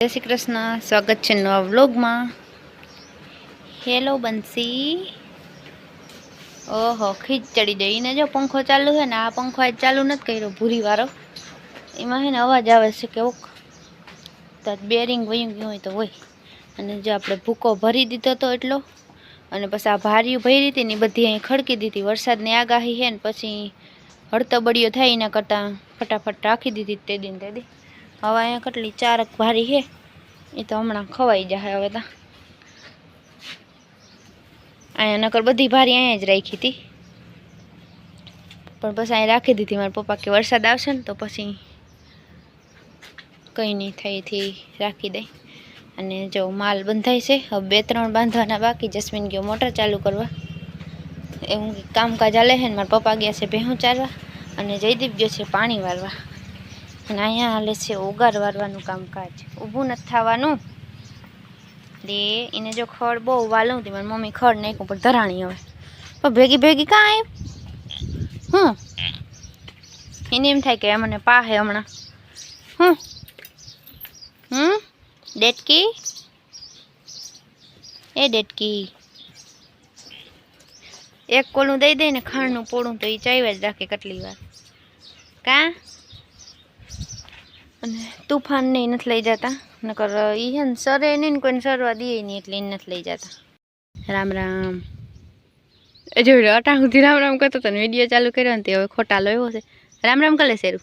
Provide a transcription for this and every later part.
જય શ્રી કૃષ્ણ. સ્વાગત છે નવા વ્લોગમાં. હેલો બંસી. ઓહો ખીચ ચડી જાય એને જો પંખો ચાલુ છે ને, આ પંખો આજ ચાલુ નથી કર્યો ભૂરી વાળો એમાં છે ને અવાજ આવે છે કે ઓક. તો બેરિંગ વયું ગયું હોય તો હોય. અને જો આપણે ભૂકો ભરી દીધો હતો એટલો. અને પછી આ ભાર્યું ભરી હતી ને બધી અહીં ખડકી દીધી. વરસાદની આગાહી છે ને પછી હળતબડીઓ થાય એના કરતાં ફટાફટ રાખી દીધી તે દિન તે દી હવે અહીંયા કેટલી ચારક ભારી છે. એ તો હમણાં ખવાઈ જાય હવે તો. અહીંયા નકર બધી ભારી અહીંયા જ રાખી હતી. પણ પછી અહીંયા રાખી દીધી. મારા પપ્પા કે વરસાદ આવશે ને તો પછી કંઈ નહીં થઈ થી રાખી દે. અને જો માલ બંધાય છે, હવે બે ત્રણ બાંધવાના બાકી. જસ્મીન ગયો મોટર ચાલુ કરવા. એવું કામકાજ હાલે છે ને? મારા પપ્પા ગયા છે ભેહું ચારવા અને જયદીપ ગયો છે પાણી વારવા અને અહીંયા હાલે છે ઓગાર વારવાનું કામકાજ. ઊભું નથી થવાનું. લે એને જો ખડ બહુ વાલું હતી મારી મમ્મી ખડ નાખ્યું પણ ધરાણી હવે. પણ ભેગી ભેગી કાં આવી હું? એને એમ થાય કે મને પાહે હમણાં. હું? હમ? ડેટકી? એ ડેટકી. એક કોલું દઈ દે ને ખાંડનું પોળું તો એ ચાવ્યા જ રાખે કેટલી વાર. કાં? અને તુફાન ને ઈ નથી લઈ જતા. નકર ઈ હે ને સરે નહીં ને કોઈને સરવા દે નહીં એટલે એને નથી લઈ જતા. રામ રામ. એ જો અટાણ સુધી રામ રામ કરતો હતો ને વીડિયો ચાલુ કર્યો ને તે હવે ખોટા લો એવો છે. રામ રામ કરે શેરું?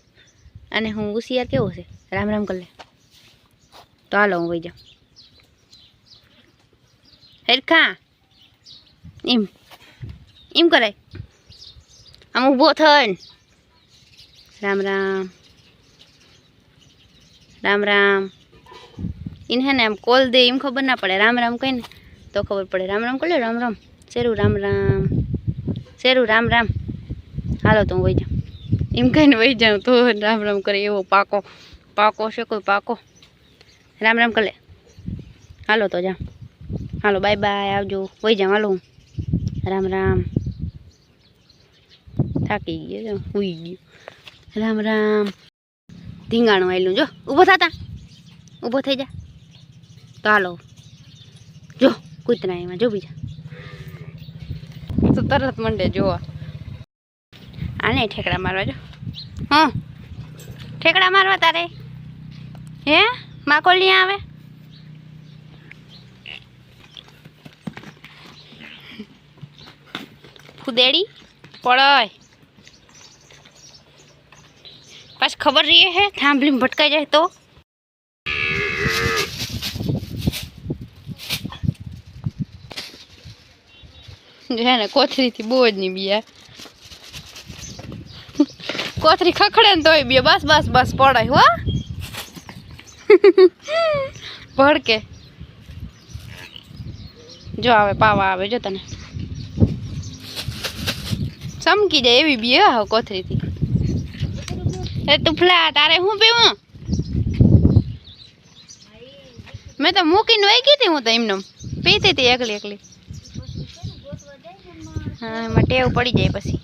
અને હું હોશિયાર કેવો છે? રામ રામ કલે. તો હાલો હું વહી જાઉં. હેરખા એમ. એમ કરાય. આમ ઊભો થઈને. રામ રામ. રામ રામ એને હે ને આમ કોલ દે, એમ ખબર ના પડે. રામ રામ કહીને તો ખબર પડે. રામ રામ કરી રામ રામ શેરું રામ રામ શેરું રામ રામ હાલો તો હું વહી જાઉં. એમ કહીને વહી જાઉં તો રામ રામ કરે એવો પાકો. પાકો છે કોઈ પાકો? રામ રામ કરે હાલો તો જા હાલો બાય બાય આવજો. વહી જાઉં, હાલો હું. રામ રામ થાકી ગયો ઉઈ ગયો. રામ રામ ધીંગાણું આવેલું જો ઊભો થતા ઊભો થઈ જા. તો હાલો. જો કૂતરા એમાં જો બીજા. તો તરત મંડે જોવા. આને ઠેકડા મારવા જો. હા. ઠેકડા મારવા તારે? હે? માકોલ આવે? ફુદેડી? પડય પાછ ખબર રહીએ હે થાંભલીમાં ભટકાઈ જાય તો હે કોથરીથી બહુ જ નહીં બીયા કોથરી ખખડે ને તોય બે બસ બસ બસ પડાય હો ભડકે જો આવે પાવા આવે જો તને ચમકી જાય એવી બી કોથરીથી એ તુફલા તારે શું પીવું? મેં તો મૂકીને વહી ગઈ હતી હું તો એમને પીતી હતી એકલી એકલી. હા, એમાં ટેવ પડી જાય પછી.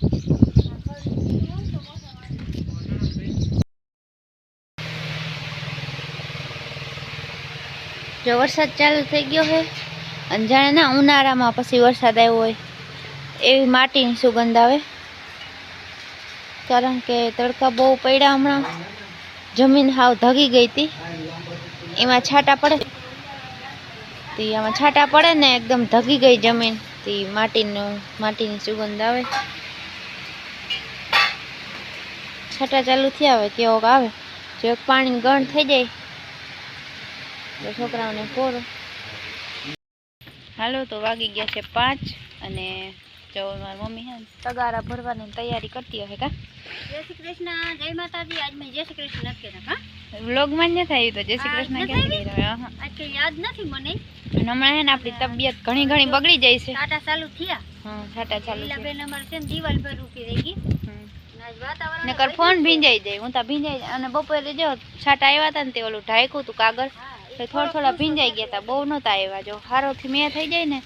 જો વરસાદ ચાલુ થઈ ગયો છે અને જાણે ના ઉનાળામાં પછી વરસાદ આવ્યો હોય, એવી માટીની સુગંધ આવે. કારણ કે તડકા બહુ પડ્યા હમણાં. જમીન હાવ ધગી ગઈ હતી. એમાં છાંટા પડે. તે આમાં છાંટા પડે ને એકદમ ધગી ગઈ જમીન. તે માટીનું, માટીની સુગંધ આવે. છાંટા ચાલુ થયા આવે કેવોક આવે. જો એક પાણી ગણ થઈ જાય છોકરાઓને પોરો. હાલો, તો વાગી ગયા છે પાંચ અને જો મારી મમ્મી હે તગારા ભરવાની તૈયારી કરતી હશે કા? જય શ્રી કૃષ્ણ જય માતાજી. આજ મેં જય શ્રી કૃષ્ણ નથી કહેતા હા વ્લોગમાં જ નથી તો જય શ્રી કૃષ્ણ રહ્યા આજ યાદ નથી મને? હમણાં હે ને આપણી તબિયત ઘણી ઘણી બગડી જાય છે. ટાટા ચાલુ થયા. હા ચાલુ છે લીલાબેન અમારે છે ને દિવાલ પર ઊભી રહી ગઈ. નકર ફોન ભીંજાઈ જાય હું તો ભીંજાઈ જાય. અને બપોરે જો છાટા આવ્યા હતા ને તે ઓલું ઢાંક્યું હતું કાગળ થોડા થોડા ભીંજાઈ ગયા હતા બહુ નહોતા આવ્યા જો. હારોથી મેં થઈ જાય ને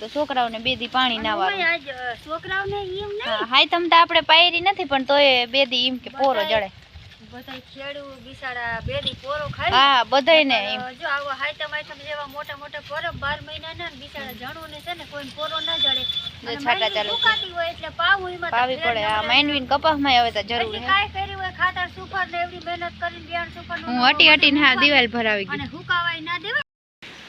તો છોકરાઓને બેદી પાણી ના વાળું છોકરાઓને એમ નહીં હાય તમ તો આપણે પાયરી નથી પણ તોય બે દી એમ કે પોરો જડે. બધાય ખેડૂ બિચારા બેડી પોરો ખાય ને. હા બધાયને એમ જો આવો હાયતમ હાયતમ જેવા મોટા મોટા પોરો બાર મહિનાના ને બિસાડા જણું ને છે ને કોઈ પોરો ના જડે. અને છાંટા સુકાતી હોય એટલે પાવું એમાં પાવી પડે. ના આ પડે. કપાસમાં હવે તો જરૂર છે હોય ખાતર સુપર ને એવડી મહેનત કરીને બિયારણ સુપર હું હટી હટીને હા દિવાલ ભરાવી ગઈ. અને હુકાવાય ના દેવાય.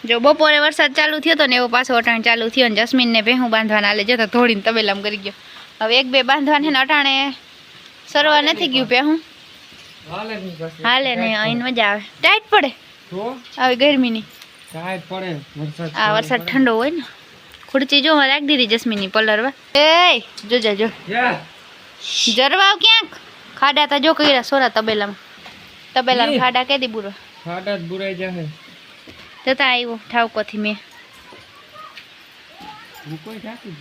જો બપોરે વરસાદ ચાલુ થયો તો ને એવો પાછો અટાણ ચાલુ થયો ને જસ્મીનને ભેહું બાંધવાના આલે જતો ધોડીને તબેલામ કરી ગયો. હવે એક બે બાંધવાને ને અટાણે સરવા નથી ગયું ભેહું. હાલે નહીં ને અહીં મજા આવે. ટાઈટ પડે? હવે ગરમીની. આ વરસાદ ઠંડો હોય ને. ખુરચી જો રાખી દીધી જસ્મીનની પલરવા. એ જોજા જો. જરવાવ ક્યાંક? ખાડા તા જો કર્યા સોરા તબેલામાં. તબેલામાં ખાડા કેદી બુરો ખાડા જ બુરાઈ જશે જતા આવ્યો ઠાવકોથી મેં. ઢાંકી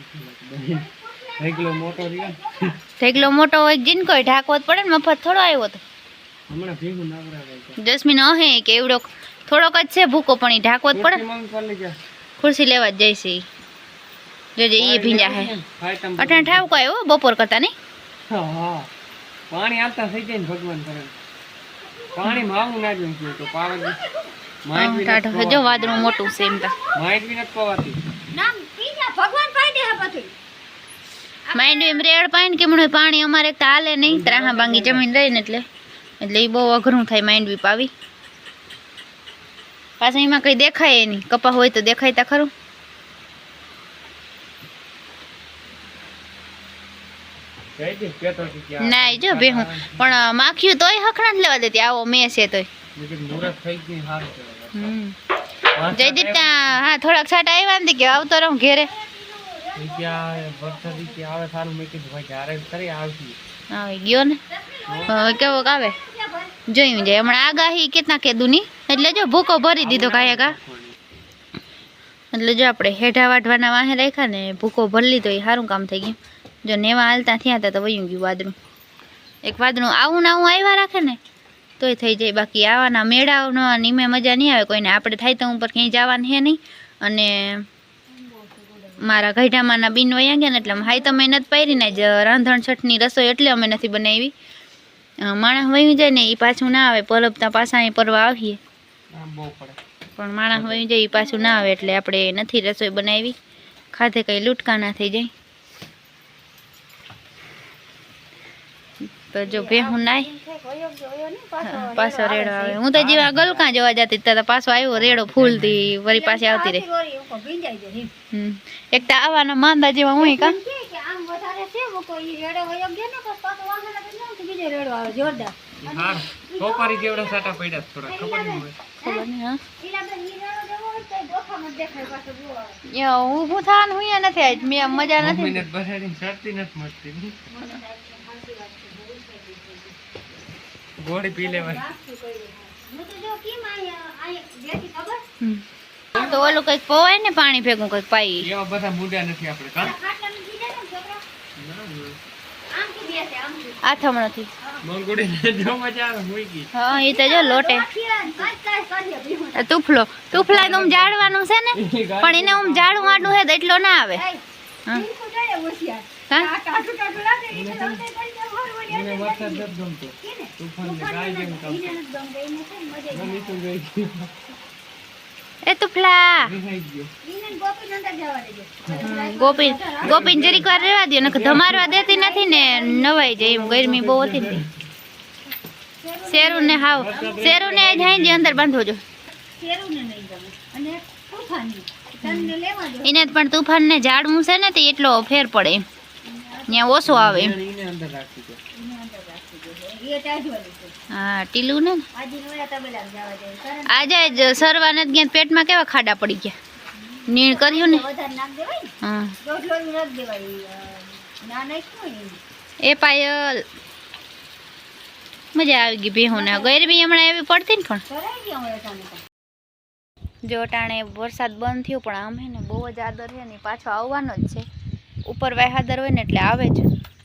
ઢેગલો મોટો હોય જીન કોઈ જ પડે ને મફત થોડો આવ્યો તો. જસ્મીન અહે કે એવડો થોડોક જ છે ભૂકો પણ એ ઢાંકવો જ પડે. ખુરશી લેવા જ જઈશે. જોજે ભીંજા હે. અઠાણ ઠાવકો આવ્યો બપોર કરતા નહીં. પાણી આવતા થઈ જાય ને ભગવાન કરે પાણી માવું ના તો ટાઢો વાદળું મોટું છે એમ તો. પવાતી. બી નથી પવાતી નામ પીજા ભગવાન પાઈ દે બધું. માઇન્ડ એમ રેડ પાણી કેમ હોય પાણી અમારે તો હાલે નહીં. ત્રાહા ભાંગી જમીન રહી ને એટલે. એટલે એ બહુ અઘરું થાય માઇન્ડ બી પાવી. પાછા એમાં કઈ દેખાય નહીં. કપા હોય તો દેખાય તા ખરું. કે ના જો જો ભેહું પણ માખ્યું તોય હખણા જ લેવા દેતી. આવો મેં છે તોય. જયદીપ ત્યાં હા થોડાક છાંટા આવ્યા ને કે આવતો રહું ઘેરે. ગયો ને. કેવો આવે જોયું જાય. હમણાં આગાહી કેટલા કીધું ની એટલે જો ભૂકો ભરી દીધો કાંઈ કા એટલે જો આપણે હેઠા વાઢવાના વાહે રાખ્યા ને ભૂકો ભરી લીધો એ સારું કામ થઈ ગયું. જો નેવા હાલતા થયા હતા તો વયું ગયું વાદળું. એક વાદળું આવું ને આવું આવ્યા રાખે ને તોય થઈ જાય. બાકી આવાના મેળાનો નીમે મજા નહીં આવે કોઈને. આપણે થાય તો ઉપર ક્યાંય જવાનું છે નહીં. અને મારા ગઢામાંના બિન વયા ગયા ને એટલે હાઈ તો મેં નથી પારી ને જ રાંધણ છઠની રસોઈ એટલે અમે નથી બનાવી. માણસ વયું જાય ને એ પાછું ના આવે. પરબતા પાછા અહીં પરવા આવીએ. પણ માણસ વયું જાય એ પાછું ના આવે એટલે આપણે નથી રસોઈ બનાવી. ખાધે કંઈ લૂટકા ના થઈ જાય. તો જો ભેહું નાય. પાછો રેડો આવે. હું તો જેવા ગલકા જોવા જતી ત્યારે પાછો આવ્યો રેડો ફૂલતી વળી પાછી આવતી રહી. એક તો આવાના માંદા જેવા હું કા તો તો હા. ઈલા બેન ઈ ગોળી પી લેવાય. હું તો જો કેમ અહીંયા અહીંયા બેઠી ખબર તો ઓલું કંઈક પવાય ને પાણી ભેગું કંઈક પાઈ. એવા બધા મુદ્દા નથી આપણે ગઈ હા એ તો જો લોટે. આ તુફલો તુફલા તો આમ જાડવાનું છે ને પણ એને આમ જાડું આડું છે તો એટલો ના આવે. હા. ઈને તો ફ્લા ને ને એ ને ગોપી ગોપીને જરીક વાર રહેવા દો નકર ધમારવા દેતી નથી ને નવાઈ જાય એમ. ગરમી બહુ હતી ને શેરું ને હાવ શેરું ને જાય જે અંદર બાંધવો જો. શેરુંને નહીં ગમે. અને તોફાની. તનને લેવા દો. એને પણ તુફાન ને ઝાડ મૂસે ને તે એટલો ફેર પડે એમ. ત્યાં ઓછો આવે એમ. એને અંદર રાખી દો ઈને અંદર રાખી દેજો. એ ટાઢું છે. હા ટીલું ને? આજે જ સરવા નથી ગયા પેટમાં કેવા ખાડા પડી ગયા? નીણ કર્યું ને. એ પાયલ મજા આવી ગઈ ભેહું ને. ગરમી હમણાં એવી પડતી ને પણ. જો ટાણે વરસાદ બંધ થયો પણ આમ હે ને બહુ જ આદર છે ને પાછો આવવાનો જ છે. ઉપર વાયહાદર હોય ને એટલે આવે જ.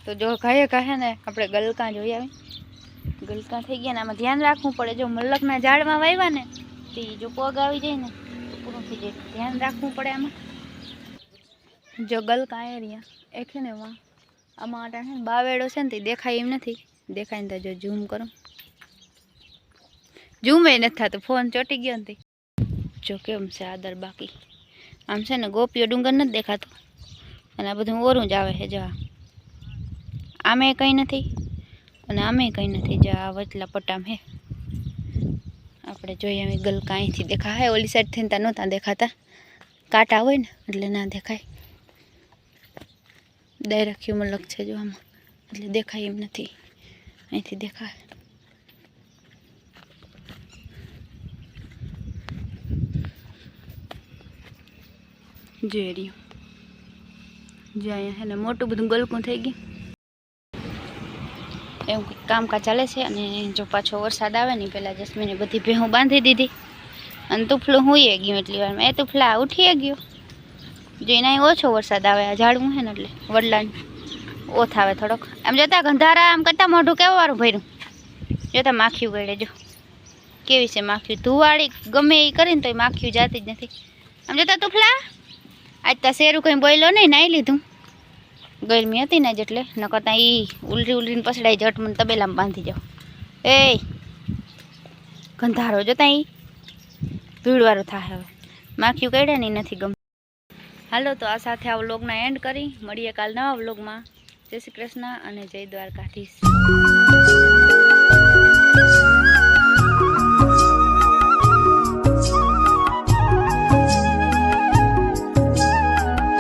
તો જો કહે કહે ને આપણે ગલકા જોઈ આવી ગલકા થઈ ગયા ને આમાં ધ્યાન રાખવું પડે. જો મલ્લકના ઝાડમાં વાવ્યા ને, તે જો પગ આવી જાય ને, તો પૂરું થઈ જાય. ધ્યાન રાખવું પડે આમાં. જો ગલકા એ રહ્યા, એ છે ને વા આમાં આટા છે ને બાવેડો છે ને તે દેખાય એમ નથી. દેખાય ને તો જો ઝૂમ કરો. ઝૂમે નથી થતું, ફોન ચોટી ગયો ને. જો કેમ છે આદર બાકી. આમ છે ને ગોપીઓ ડુંગર નથી દેખાતો. અને આ બધું ઓરું જ આવે છે જવા. આમે કંઈ નથી. અને આમે કંઈ નથી, જો, આ વચલા પટામ હે. આપણે જોઈએ અમે ગલકા અહીંથી દેખાય. ઓલી સાઈડ થઈને ત્યાં નહોતા દેખાતા. કાંટા હોય ને, એટલે ના દેખાય. ડાયરેક્ટ હ્યુમલક છે જો આમાં. એટલે દેખાય એમ નથી. અહીંથી દેખાય. જોઈ રહ્યું. જે અહીંયા છે ને મોટું બધું ગલકું થઈ ગયું. એવું કંઈક કામકાજ ચાલે છે અને જો પાછો વરસાદ આવે ને પહેલાં જસ્મીને બધી ભેહું બાંધી દીધી. અને તુફલું હુંય ગયું એટલી વારમાં એ તુફલા ઉઠીએ ગયો. જો એના ઓછો વરસાદ આવે, આ ઝાડવું છે ને એટલે વડલાનું ઓથ આવે થોડોક. આમ જોતા ગંધારા આમ કરતાં મોઢું કેવું વારું ભર્યું. જોતા માખ્યું ગળે જો. કેવી છે માખ્યું ધુવાળી ગમે એ કરીને તો એ માખ્યું જાતી જ નથી. આમ જોતા તુફલા, આજ તો શેરું કંઈ બોલ્યો નહીં, નાઈ લીધું. ગરમી હતી ને જ એટલે નકર ત્યાં એ ઉલરી ઉલરીને પસડાઈ જટ મને તબેલામાં બાંધી જાઓ. એ ગંધારો જો એ ભીડવાળો થાય હવે. માખ્યું કાઢ્યા ને નથી ગમતું. હાલો, તો આ સાથે આ વ્લોગના એન્ડ કરી. મળીએ કાલ નવા વ્લોગમાં. જય શ્રી કૃષ્ણ અને જય દ્વારકાધીશ.